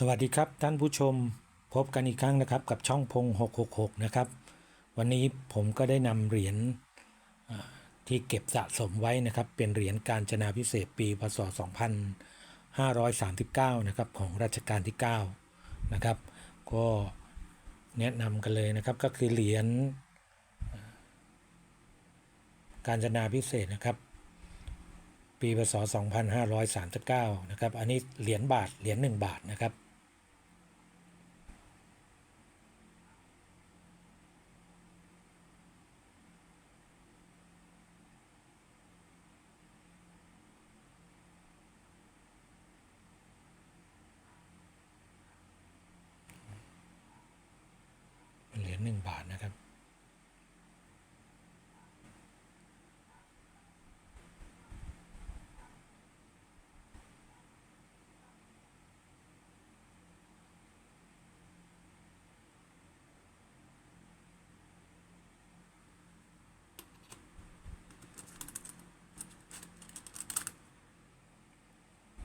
สวัสดีครับท่านผู้ชมพบกันอีกครั้งนะครับกับช่องพง 666 นะครับ วันนี้ผมก็ได้นำเหรียญที่เก็บสะสมไว้นะครับ เป็นเหรียญการจนาพิเศษปีพศ 2539 นะครับของรัชกาลที่ 9 นะครับ ก็แนะนำกันเลยนะครับก็คือเหรียญการจนาพิเศษนะครับปีพศ 2539 นะครับ อันนี้เหรียญบาท เหรียญ1บาทนะครับ หรียญ1บาทนะครับ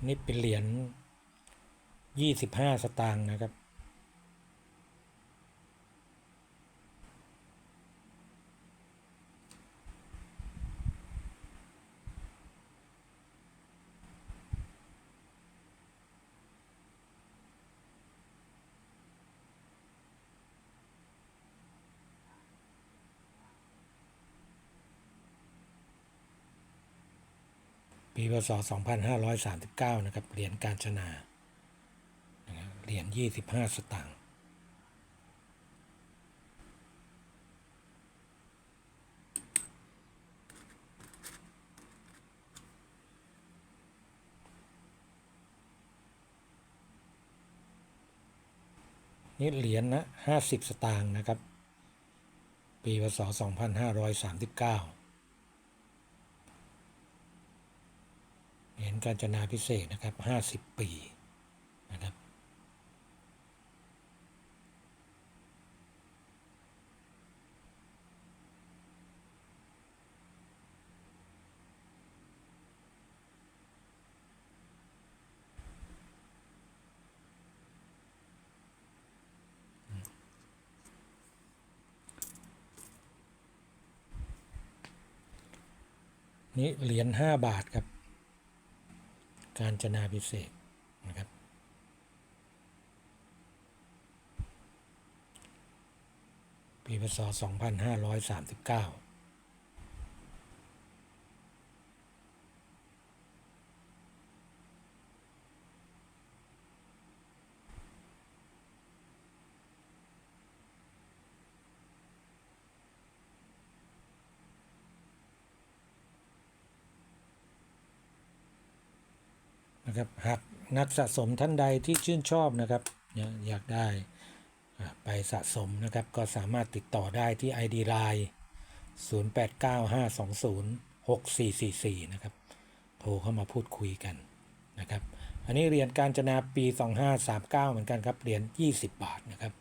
นี่เป็นเหรียญ25สตางค์นะครับ ปีพศ 2539 นะครับ เหรียญการชนา เหรียญ 25 สตางค์ นี่เหรียญนะ 50 สตางค์นะครับ ปีพศ 2539 เหรียญการจนาพิเศษนะครับ50ปีนะครับนี่เหรียญ5บาทครับ การจนาพิเศษนะครับ ปีพศ 2539 นะครับหากนักสะสมท่านใดที่ชื่นชอบนะครับอยากได้ไปสะสมนะครับก็สามารถติดต่อได้ที่ ID Line 0895206444 นะครับ โทรเข้ามาพูดคุยกันนะครับ อันนี้เหรียญการจนาปี 2539 เหมือนกันครับเหรียญ20 บาทนะครับ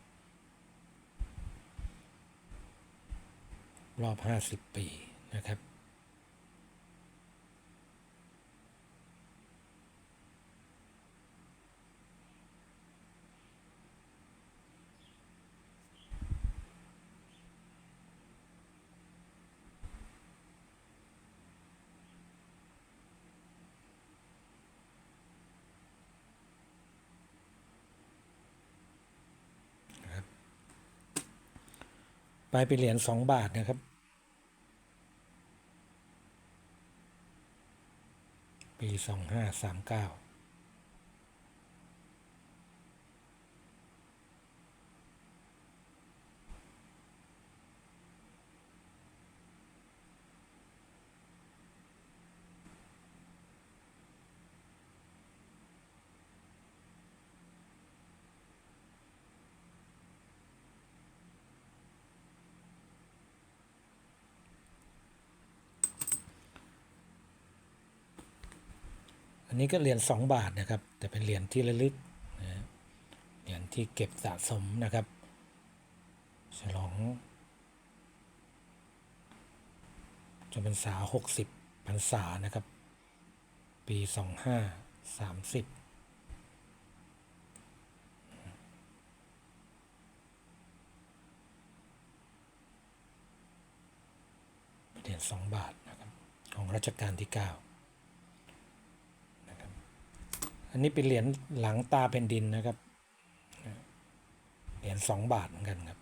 รอบ 50 ปีนะครับ ไปเป็นเหรียญสองบาทนะครับ ปีสองห้าสามเก้า อันนี้ก็เหรียญ2บาทนะครับ แต่เป็นเหรียญที่ระลึกนะเหรียญที่เก็บสะสมนะครับฉลองจนเป็นษาหกสิบพรรษานะครับ ปีสองห้าสามสิบเหรียญงบาทนะครับของรัชกาลที่เก้า อันนี้เป็นเหรียญหลังตาแผ่นดินนะครับ เหรียญสองบาทเหมือนกันครับ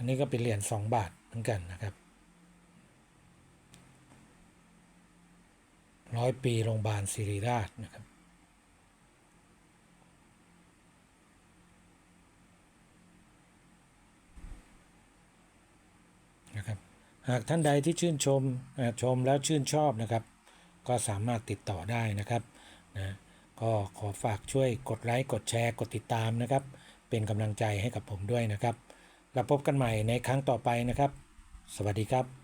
อันนี้ก็เป็นเหรียญ2บาทเหมือนกันนะครับร้อยปีโรงพยาบาลศิริราชนะครับ นะครับ หากท่านใดที่ชื่นชมชมแล้วชื่นชอบนะครับ ก็สามารถติดต่อได้นะครับนะก็ขอฝากช่วยกดไลค์กดแชร์กดติดตามนะครับ เป็นกำลังใจให้กับผมด้วยนะครับ แล้วพบกันใหม่ในครั้งต่อไปนะครับ สวัสดีครับ